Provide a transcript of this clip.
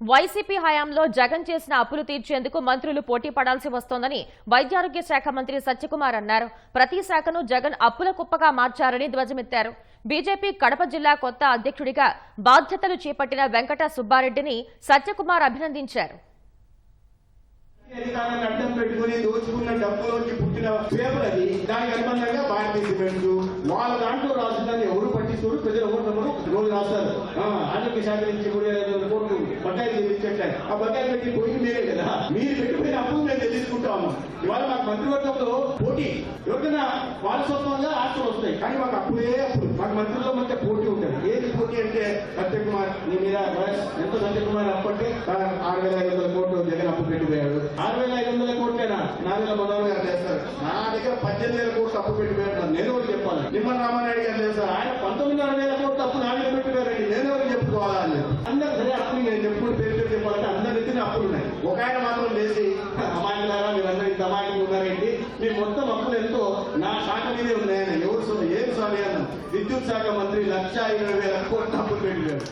YCP హయాంలో జగన్ చేసిన అప్పులు తీర్చేందుకు మంత్రులు పోటీ పడాల్సి వస్తోందని వైద్యారోగ్య శాఖ మంత్రి సత్యకుమార్ అన్నారు. ప్రతి శాఖను జగన్ అప్పుల కుప్పగా మార్చారని ధ్వజమెత్తారు. బీజేపీ కడప జిల్లా కొత్త అధ్యక్షుడిగా బాధ్యతలు చేపట్టిన వెంకట సుబ్బారెడ్డిని సత్యకుమార్ అభినందించారు. దోచుకున్న పుట్టిన అది దానికి అనుబంధంగా భారతీయ సిమెంట్ వాళ్ళ దాంట్లో ఎవరు పట్టిస్తారు ప్రజలు ఎవరు రోజు రాస్తారు. ఆరోగ్య శాఖ నుంచి బకాయిలు చెల్లించట్లేదు ఆ బకాయిలు పెట్టి పోయింది మీరే కదా. మీరు పెట్టిపోయిన అప్పులు మేము చెల్లించుకుంటాము ఇవాళ మాకు మంత్రివర్గంలో పోటీ. ఎవరికైనా వారసత్వంగా ఆస్తులు వస్తాయి. కానీ మాకు అప్పుడే అప్పుడు మాకు మంత్రుల్లో మధ్య పోటీ ఉంటుంది. ఏది పోటీ అంటే సత్య కుమార్ నీ మీద ఎంత సత్యకుమార్ అప్పు అంటే ఆరు వేల ఐదు వందల కోట్లు జగన్ అప్పు పెట్టిపోయాడు ఆరు వేల ఐదు వందల కోట్లేనా? నాలుగు వేల మనోహర్ గారు చేస్తారు. నా దగ్గర పద్దెనిమిది వేల కోట్లు అప్పు పెట్టిపోయాడు నేను ఒకటి చెప్పాలి. నిమ్మల రామానాయుడు గారు చేస్తారు ఆయన పంతొమ్మిది వేల ఒకటి చెప్పుకోవాలా అని అందరూ సరే అప్పులు నేను చెప్పుడు పేరు పేరు చెప్పాలంటే అందరి అప్పులు ఉన్నాయి. ఒక ఆయన మాత్రం లేచి అమాయకులారా మీరందరూ ఇంత అమాయకులు ఉన్నారేంటి? మీ మొత్తం అప్పులు ఎంతో. నా శాఖ మీదే ఉన్నాయని ఎవరు? ఏం స్వామి విద్యుత్ శాఖ మంత్రి లక్ష ఇరవై వేల కోట్ల అప్పులు పెట్టిపోయాడు